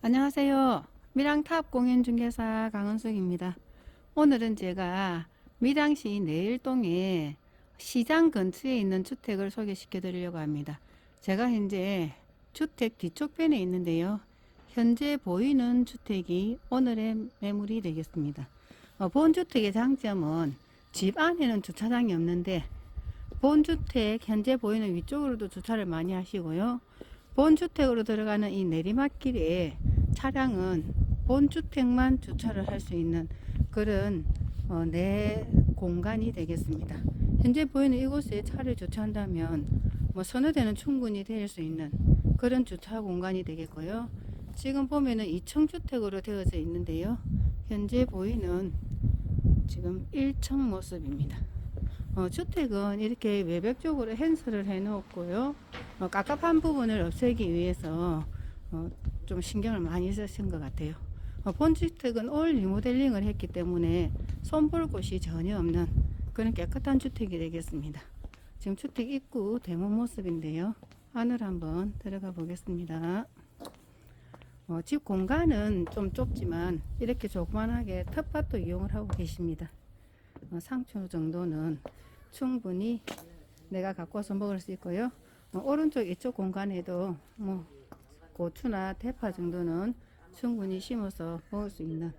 안녕하세요. 밀양탑 공인중개사 강은숙입니다. 오늘은 제가 밀양시 내일동에 시장 근처에 있는 주택을 소개시켜 드리려고 합니다. 제가 현재 주택 뒤쪽편에 있는데요. 현재 보이는 주택이 오늘의 매물이 되겠습니다. 어, 본주택의 장점은 집 안에는 주차장이 없는데 본주택 현재 보이는 위쪽으로도 주차를 많이 하시고요. 본주택으로 들어가는 이 내리막길에 차량은 본 주택만 주차를 할 수 있는 그런 어, 내 공간이 되겠습니다. 현재 보이는 이곳에 차를 주차한다면 뭐 서너 대는 충분히 될 수 있는 그런 주차 공간이 되겠고요. 지금 보면은 2층 주택으로 되어져 있는데요. 현재 보이는 지금 1층 모습입니다. 어, 주택은 이렇게 외벽 쪽으로 헨스를 해 놓았고요. 어, 깝깝한 부분을 없애기 위해서 어, 좀 신경을 많이 쓰신 것 같아요. 어, 본주택은 올 리모델링을 했기 때문에 손볼 곳이 전혀 없는 그런 깨끗한 주택이 되겠습니다. 지금 주택 입구 대문 모습인데요. 안을 한번 들어가 보겠습니다. 어, 집 공간은 좀 좁지만 이렇게 조그만하게 텃밭도 이용을 하고 계십니다. 어, 상추 정도는 충분히 내가 갖고 와서 먹을 수 있고요. 어, 오른쪽 이쪽 공간에도 뭐 고추나 대파 정도는 충분히 심어서 먹을 수 있는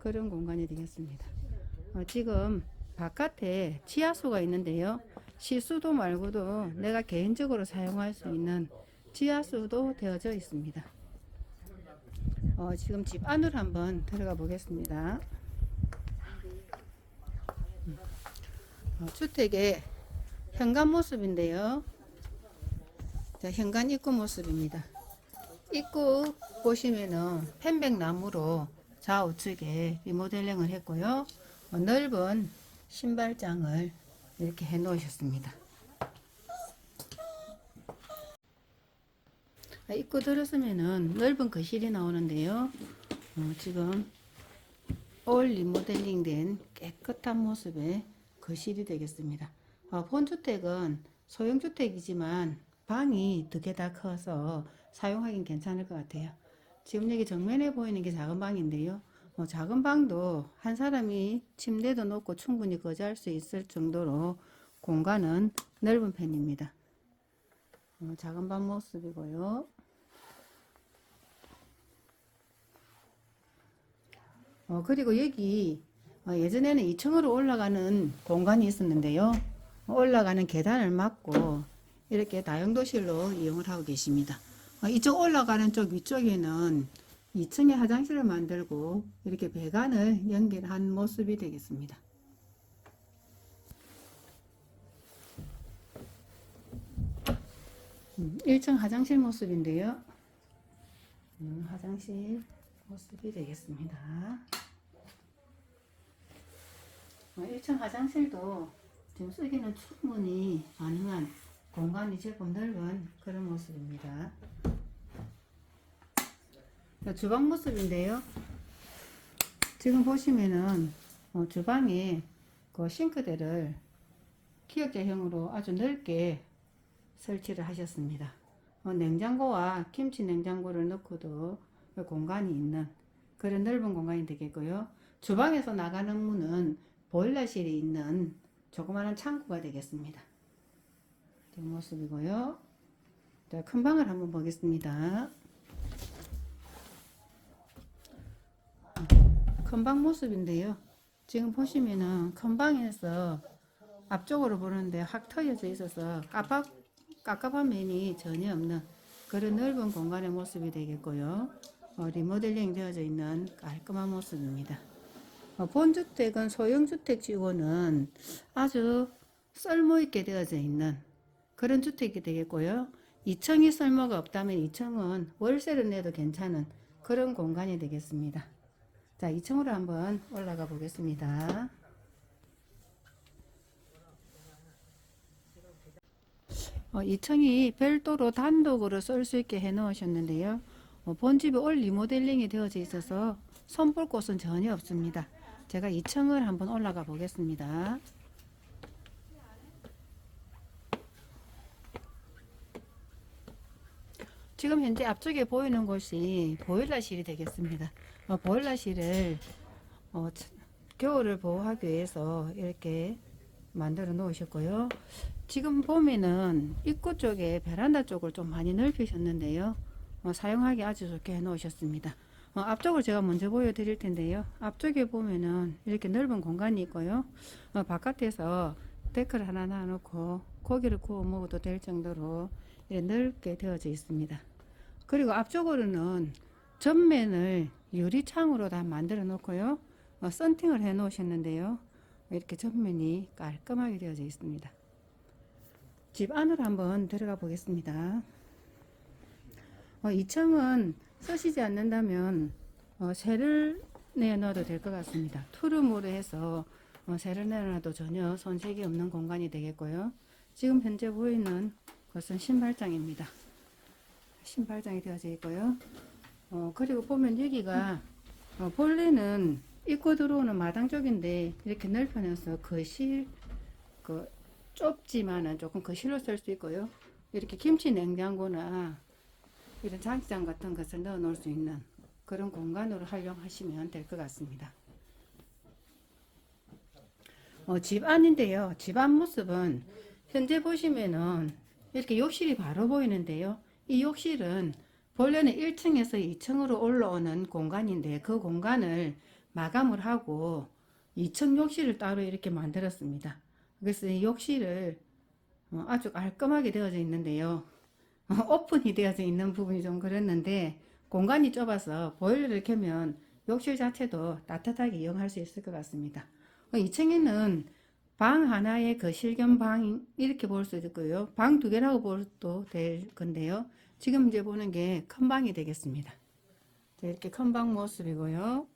그런 공간이 되겠습니다. 어, 지금 바깥에 지하수가 있는데요. 시수도 말고도 내가 개인적으로 사용할 수 있는 지하수도 되어져 있습니다. 어, 지금 집 안으로 한번 들어가 보겠습니다. 어, 주택의 현관 모습인데요. 자, 현관 입구 모습입니다. 입구 보시면은 편백나무로 좌우측에 리모델링을 했고요. 어, 넓은 신발장을 이렇게 해 놓으셨습니다. 아, 입구 들어서면은 넓은 거실이 나오는데요. 어, 지금 올 리모델링 된 깨끗한 모습의 거실이 되겠습니다. 어, 본주택은 소형주택이지만 방이 두 개 다 커서 사용하긴 괜찮을 것 같아요. 지금 여기 정면에 보이는 게 작은 방인데요. 어, 작은 방도 한 사람이 침대도 놓고 충분히 거주할 수 있을 정도로 공간은 넓은 편입니다. 어, 작은 방 모습이고요. 어, 그리고 여기 어, 예전에는 2층으로 올라가는 공간이 있었는데요. 올라가는 계단을 막고 이렇게 다용도실로 이용을 하고 계십니다. 어, 이쪽 올라가는 쪽 위쪽에는 2층에 화장실을 만들고 이렇게 배관을 연결한 모습이 되겠습니다. 음, 1층 화장실 모습인데요. 음, 화장실 모습이 되겠습니다. 어, 1층 화장실도 지금 쓰기는 충분히 가능한 공간이 제법 넓은 그런 모습입니다. 자, 주방 모습인데요. 지금 보시면은 어, 주방에 그 싱크대를 기역자형으로 아주 넓게 설치를 하셨습니다. 어, 냉장고와 김치 냉장고를 넣고도 그 공간이 있는 그런 넓은 공간이 되겠고요. 주방에서 나가는 문은 보일러실이 있는 조그마한 창고가 되겠습니다. 이 모습이고요. 자, 큰 방을 한번 보겠습니다. 큰 방 모습인데요. 지금 보시면은 큰 방에서 앞쪽으로 보는데 확 트여져 있어서 깝깝, 깝깝한 면이 전혀 없는 그런 넓은 공간의 모습이 되겠고요. 어, 리모델링 되어져 있는 깔끔한 모습입니다. 어, 본주택은 소형주택 지원은 아주 썰모있게 되어져 있는 그런 주택이 되겠고요. 2층이 썰모가 없다면 2층은 월세를 내도 괜찮은 그런 공간이 되겠습니다. 자, 2층으로 한번 올라가 보겠습니다. 어, 2층이 별도로 단독으로 쓸 수 있게 해 놓으셨는데요. 어, 본집이 올 리모델링이 되어져 있어서 손볼 곳은 전혀 없습니다. 제가 2층을 한번 올라가 보겠습니다. 지금 현재 앞쪽에 보이는 곳이 보일러실이 되겠습니다. 어, 보일러실을 어, 차- 겨울을 보호하기 위해서 이렇게 만들어 놓으셨고요. 지금 보면은 입구 쪽에 베란다 쪽을 좀 많이 넓히셨는데요. 어, 사용하기 아주 좋게 해 놓으셨습니다. 어, 앞쪽을 제가 먼저 보여드릴 텐데요. 앞쪽에 보면은 이렇게 넓은 공간이 있고요. 어, 바깥에서 데크를 하나 놔놓고 고기를 구워 먹어도 될 정도로 넓게 되어져 있습니다. 그리고 앞쪽으로는 전면을 유리창으로 다 만들어 놓고요. 어, 썬팅을 해 놓으셨는데요. 이렇게 전면이 깔끔하게 되어져 있습니다. 집 안으로 한번 들어가 보겠습니다. 어, 2층은 쓰시지 않는다면 어, 새를 내놔도 될 것 같습니다. 투룸으로 해서 어, 새를 내놔도 전혀 손색이 없는 공간이 되겠고요. 지금 현재 보이는 것은 신발장입니다. 신발장이 되어져 있고요. 어, 그리고 보면 여기가 어, 본래는 입고 들어오는 마당 쪽인데 이렇게 넓혀놔서 거실 그 좁지만은 조금 거실로 쓸 수 있고요. 이렇게 김치 냉장고나 이런 장시장 같은 것을 넣어 놓을 수 있는 그런 공간으로 활용하시면 될 것 같습니다. 어, 집 안인데요. 집 안 모습은 현재 보시면은 이렇게 욕실이 바로 보이는데요. 이 욕실은 본래는 1층에서 2층으로 올라오는 공간인데 그 공간을 마감을 하고 2층 욕실을 따로 이렇게 만들었습니다. 그래서 이 욕실을 어, 아주 깔끔하게 되어져 있는데요. 어, 오픈이 되어져 있는 부분이 좀 그랬는데 공간이 좁아서 보일러를 켜면 욕실 자체도 따뜻하게 이용할 수 있을 것 같습니다. 2층에는 방 하나에 거실 겸 방 이렇게 볼 수도 있고요. 방 두 개라고 볼도 될 건데요. 지금 이제 보는 게 큰 방이 되겠습니다. 자, 이렇게 큰 방 모습이고요.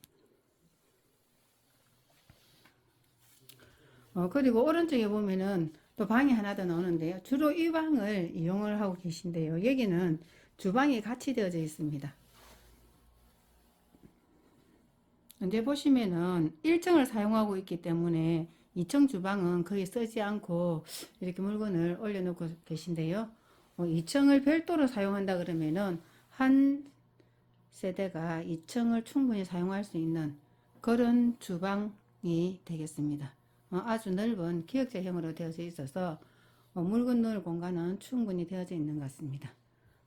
어, 그리고 오른쪽에 보면은 또 방이 하나 더 나오는데요. 주로 이 방을 이용을 하고 계신데요. 여기는 주방이 같이 되어져 있습니다. 현재 보시면은 1층을 사용하고 있기 때문에 2층 주방은 거의 쓰지 않고 이렇게 물건을 올려놓고 계신데요. 어, 2층을 별도로 사용한다 그러면은 한 세대가 2층을 충분히 사용할 수 있는 그런 주방이 되겠습니다. 어, 아주 넓은 기역자형으로 되어져 있어서 어, 물건 넣을 공간은 충분히 되어져 있는 것 같습니다.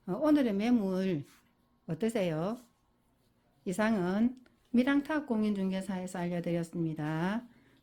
어, 오늘의 매물 어떠세요? 이상은 미랑탑 공인중개사에서 알려드렸습니다.